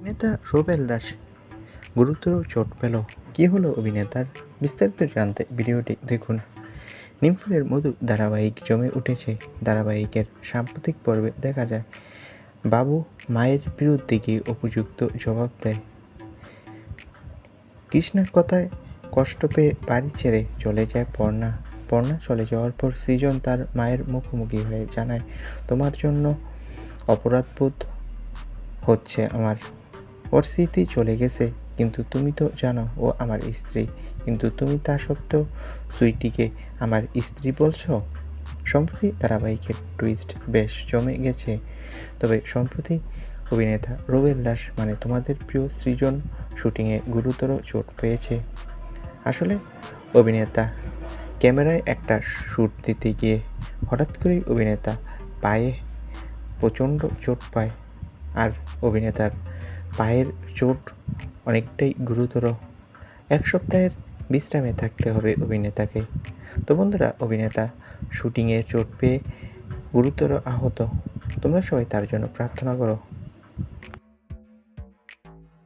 অভিনেতা রুবেল দাস। গুরুতর চোট পেল। কী হলো অভিনেতার? বিস্তারিত জানতে ভিডিওটি দেখুন। নিমফুলের মধু ধারাবাহিক জমে উঠেছে। ধারাবাহিকের সাম্প্রতিক পর্বে দেখা যায়, বাবু মায়ের বিরুদ্ধে গিয়ে উপযুক্ত জবাব দেয়। কৃষ্ণার কথায় কষ্ট পেয়ে বাড়ি ছেড়ে চলে যায় পর্ণা। পর্ণা চলে যাওয়ার পর সৃজন তার মায়ের মুখোমুখি হয়ে জানায়, তোমার জন্য অপরাধবোধ হচ্ছে আমার। ওর স্মৃতি চলে গেছে। কিন্তু তুমি তো জানো, ও আমার স্ত্রী। কিন্তু তুমি তা সত্ত্বেও সুইটিকে আমার স্ত্রী বলছো? সম্প্রতি ধারাবাহিকের টুইস্ট বেশ জমে গেছে। তবে সম্প্রতি অভিনেতা রুবেল দাস মানে তোমাদের প্রিয় সৃজন, শুটিংয়ে গুরুতর চোট পেয়েছে। আসলে অভিনেতা ক্যামেরায় একটা শ্যুট দিতে গিয়ে হঠাৎ করেই অভিনেতা পায়ে প্রচণ্ড চোট পায়। আর অভিনেতার পায়ের চোট অনেকটাই গুরুতর। এক সপ্তাহের বিশ্রামে থাকতে হবে অভিনেতাকে। তো বন্ধুরা, অভিনেতা শুটিংয়ে চোট পেয়ে গুরুতর আহত। তোমরা সবাই তার জন্য প্রার্থনা করো।